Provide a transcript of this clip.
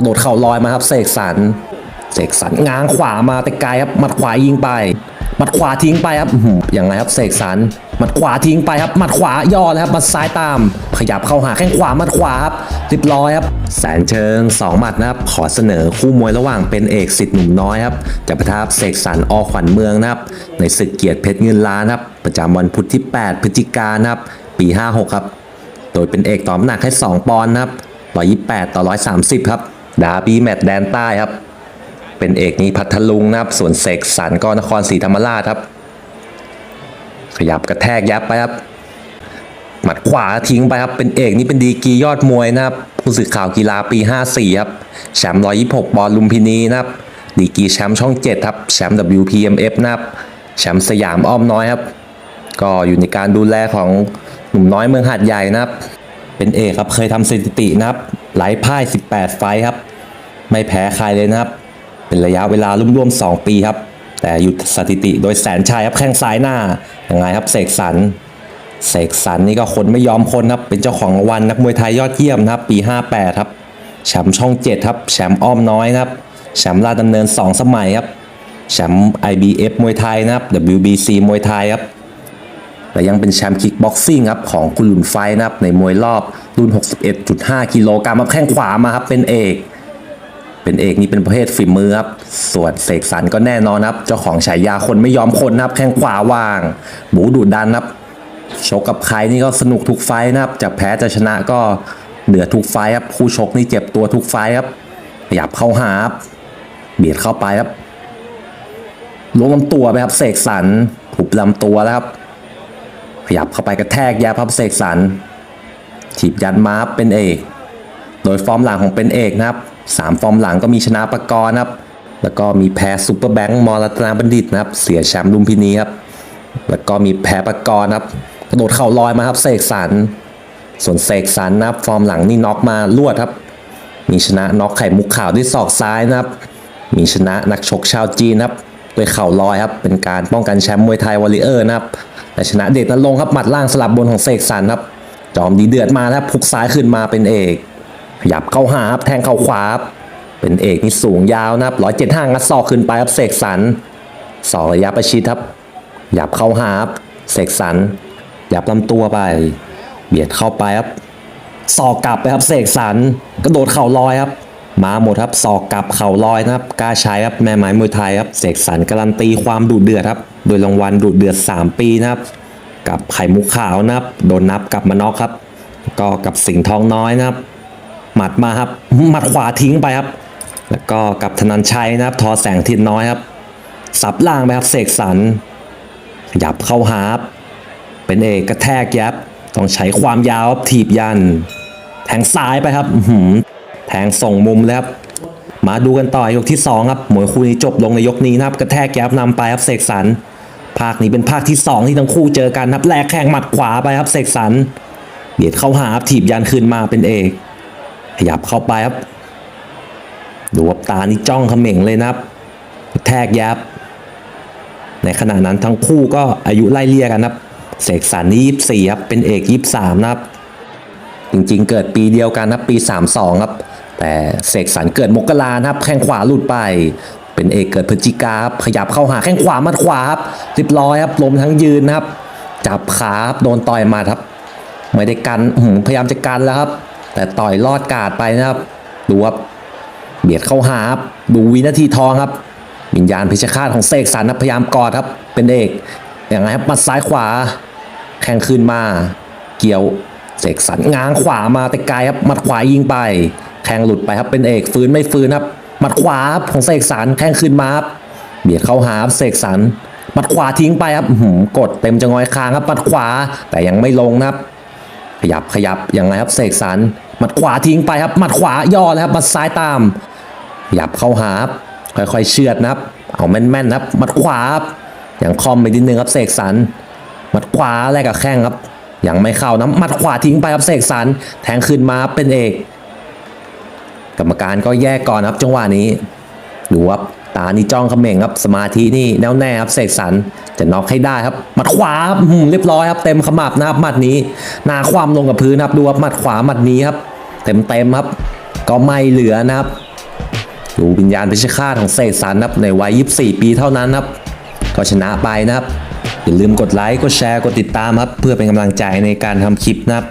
ระโดดเข่าลอยมาครับเสกสรรเสกสรรง้างขวามาแต่ไกลครับหมัดขวายิงไปหมัดขวาทิ้งไปครับอื้อหือยังไงครับเสกสรรหมัดขวาทิ้งไปครับหมัดขวาย่อแล้วครับหมัดซ้ายตาม ขยับเข้าหาแข้งขวาหมัดขวาครับเรียบร้อยครับแสนเชิงสองหมัดนะครับขอเสนอคู่มวยระหว่างเป็นเอกสิทธิ์หนุ่มน้อยครับจะประทับเสกสรรอขวัญเมืองนะครับในศึกเกียรติเพชรเงินล้านครับประจำวันพุธที่ 8 พฤศจิกายนครับปี 56 ครับ โดยเป็นเอกต่อน้ำหนักให้ 2 ปอนด์นะครับ128 ต่อ 130 ครับ ดาบี้แมตช์แดนใต้ครับ เป็นเอกนี้พัทลุงนะครับ ส่วนเสกสรรก็นครศรีธรรมราชครับ ขยับกระแทกยับไปครับ หมัดขวาทิ้งไปครับ เป็นเอกนี่เป็นดีกียอดมวยนะครับผู้สื่อข่าวกีฬาปี 54 ครับแชมป์126 บอลลุมพินีนะครับ ดีกีแชมป์ช่อง 7 ครับ แชมป์ WPMF นะครับ แชมป์สยามอ้อมน้อยครับ ก็อยู่ในการดูแลของหนุ่มน้อยเมืองหาดใหญ่นะครับ เป็นเอกครับ เคยทำสถิตินะครับไร้พ่าย 18 ไฟครับ ไม่แพ้ใครเลยนะครับ เป็นระยะเวลาร่วมๆ2 ปีครับ แต่หยุดสถิติโดยแสนชัยครับแข้งซ้ายหน้ายังไงครับเสกสรรเสกสรรนี่ก็คนไม่ยอมคนครับ เป็นเจ้าของรางวัลนักมวยไทยยอดเยี่ยมนะครับ ปี 58 ครับแชมป์ช่อง 7 ครับแชมป์อ้อมน้อยครับแชมป์ราชดำเนิน 2 สมัยครับแชมป์ IBF มวยไทยนะครับ WBC มวยไทยครับและยังเป็นแชมป์คิกบ็อกซิ่งครับของคุณหลุนไฟนะครับในมวยรอบรุ่น 61.5 กิโลกรัมครับแข้งขวามาครับเป็นเอก เป็นเอกนี่เป็นประเภทฝีมือครับส่วนเสกสรรก็แน่นอนครับ เจ้าของฉายาคนไม่ยอมคนนะครับ แข้งขวาว่าง หมูดุดันครับชกกับใครนี่ก็สนุกทุกไฟนะครับจะแพ้จะชนะก็เหนือทุกไฟครับคู่ชกนี่เจ็บตัวทุกไฟครับขยับเข้าหาครับเบียดเข้าไปครับล้วงลำตัวไปครับเสกสรรถูกลำตัวแล้วครับ ขยับเข้าไปกระแทกยบครับเสกสรรถีบยันมารับเป็นเอก โดยฟอร์มหลังของเป็นเอกนะครับ สามฟอร์มหลังก็มีชนะปกรณ์ครับแล้วก็มีแพ้ซูเปอร์แบงค์มอรัตนาบัณฑิตนะครับเสียแชมป์ลุมพินีครับแล้วก็มีแพ้ปกรณ์ครับกระโดดเข่าลอยมาครับเสกสรรส่วนเสกสรรนะครับฟอร์มหลังนี่น็อกมาลวดครับ มีชนะน็อกไข่มุกขาวด้วยศอกซ้ายนะครับ มีชนะนักชกชาวจีนครับด้วยเข่าลอยครับเป็นการป้องกันแชมป์มวยไทยวอลเลเยอร์นะครับและชนะเดชนรงค์ครับหมัดล่างสลับบนของเสกสรรครับจอมดีเดือดมาแล้วพุกซ้ายขึ้นมาเป็นเอก ขยับเข้าหาครับแทงเข่าขวาครับเป็นเอกนี่สูงยาวนะครับร้อยเจ็ดห้างัดศอกขึ้นไปครับเสกสรรสองระยะประชิดครับหยับเข้าหาครับเสกสรรหยับลำตัวไป เบียดเข้าไปครับศอกกลับไปครับเสกสรรกระโดดเข่าลอยครับมาหมดครับศอกกลับเข่าลอยนะครับกล้าใช้ครับแม่ไม้มวยไทยครับเสกสรรการันตีความดุเดือดครับ โดยรางวัลดุเดือด 3 ปีนะครับ กับไข่มุกขาวนะครับ โดนนับกลับมาน็อกครับ ก็กับสิงห์ทองน้อยนะครับ หมัดมาครับหมัดขวาทิ้งไปครับ แล้วก็กับธนันชัยนะครับ ทอแสงทินน้อยครับ สับล่างไปครับเสกสรรขยับเข้าหาบเป็นเอกกระแทกยับ ต้องใช้ความยาวถีบยัน แทงซ้ายไปครับหืแทงส่งมุมแล้วครับมาดูกันต่อยกที่ 2 ครับหมวยคู่นี้จบลงในยกนี้นะครับ กระแทกยับนำไปครับเสกสรรภาคนี้เป็นภาคที่ 2 ที่ทั้งคู่เจอกันครับแลกแข้งหมัดขวาไปครับเสกสรรเบียดเข้าหาบถีบยันคืนมาเป็นเอก ขยับเข้าไปครับ ดูว่าตานี่จ้องเขม่งเลยนะครับ แทกยับ ในขณะนั้นทั้งคู่ก็อายุไล่เลี่ยกันครับ เสกสรรนี่ยี่สี่ครับ เป็นเอกยี่สามนะครับ จริงๆ เกิดปีเดียวกันครับปี 32 ครับ แต่เสกสรรเกิดมกราครับ แข้งขวาหลุดไป เป็นเอกเกิดพฤศจิกาครับ ขยับเข้าหาแข้งขวามัดขวาครับเรียบร้อยครับล้มทั้งยืนนะครับ จับขาครับโดนต่อยมาครับ ไม่ได้กันอื้อหือพยายามจะกันแล้วครับ แต่ต่อยลอดกาดไปนะครับ ดูครับเบียดเข้าหาครับดูวินาทีทองครับวิญญาณพิชฆาตของเสกสรรนพยายามกอดครับ เป็นเอกอย่างไรครับมัดซ้ายขวา แข่งคืนมา เกี่ยวเสกสรรง้างขวามาแต่ไกลครับหมัดขวายิงไป แข่งหลุดไปครับเป็นเอกฟื้นไม่ฟื้นครับหมัดขวาของเสกสรรแข่งคืนมาครับเบียดเข้าหาครับเสกสรรหมัดขวาทิ้งไปครับหือกดเต็มจะงอยคางครับมัดขวาแต่ยังไม่ลงนะครับ ขยับขยับยังไงครับเสกสรรหมัดขวาทิ้งไปครับหมัดขวาย่อแล้วครับหมัดซ้ายตามขยับเข้าหาครับค่อยๆเชือดนะครับ เอาแม่นๆครับหมัดขวาครับอย่างคอมไปนิดนึงครับเสกสรรหมัดขวาแลกกับแข้งครับยังไม่เข้านะหมัดขวาทิ้งไปครับเสกสรรแทงขึ้นมาเป็นเอก กรรมการก็แยกก่อนครับจังหวะนี้ดูครับ ตานี่จ้องเขม่งครับสมาธินี่แน่วแน่ครับเสกสรรจะน็อกให้ได้ครับหมัดขวาครับเรียบร้อยครับเต็มขมับนะครับหมัดนี้หนาความลงกับพื้นครับดูครับหมัดขวาหมัดนี้ครับ เต็มเต็มครับ ก็ไม่เหลือนะครับดูวิญญาณเพชฆาตของเสกสรรนะครับในวัย 24 ปีเท่านั้นครับ ก็ชนะไปนะครับอย่าลืมกดไลค์กดแชร์กดติดตามครับเพื่อเป็นกำลังใจในการทำคลิปนะครับ